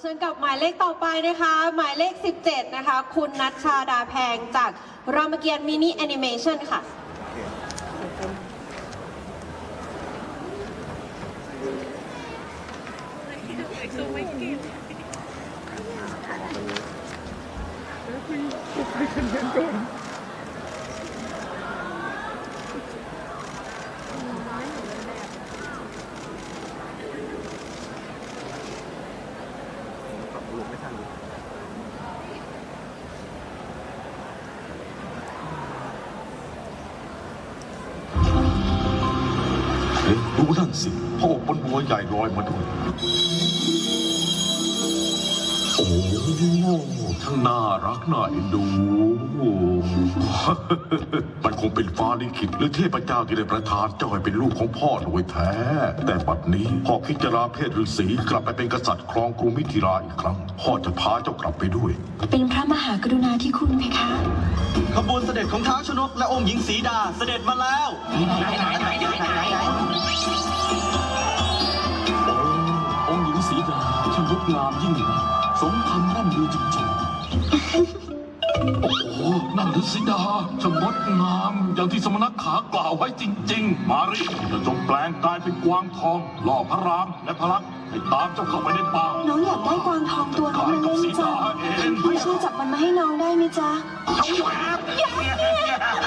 เชิญกับหมายเลขต่อไปนะคะ หมายเลข 17 นะคะ คุณนัชชาดาแพงจากรามเกียรติมินิแอนิเมชันค่ะ เอ๊ะดูนั่นสิพ่ออกบนบัวใหญ่ลอยมาด้วยโอ้ทั้งน่ารักน่าเอ็นดู มันคงเป็นฟ้าลิขิตหรือเทพเจ้าที่ได้ประทานเจ้าให้เป็นลูกของพ่อโดยแท้ แต่บัดนี้พ่อคิดจะลาเพศฤาษีกลับไปเป็นกษัตริย์ครองกรุงมิถิลาอีกครั้ง พ่อจะพาเจ้ากลับไปด้วย เป็นพระมหากรุณาธิคุณเพคะขบวนเสด็จของท้าวชนกและองค์หญิงสีดาเสด็จมาแล้วองค์ งงดงามยิ่งนักสมคำร่ำลือจริงๆ โอ้โห นั่นฤาษีดาช่างงดงาม อย่างที่สมณขากล่าวไว้จริง ๆ มารีจะจงแปลงกายเป็นกวางทองล่อพระรามและพระลักษมณ์ให้ตามเจ้าเข้าไปในป่าน้องอยากได้กวางทองตัวนั้นมาเล่นจ้ะพี่ช่วยจับมันมาให้น้องได้ไหมจ๊ะเอาแหวน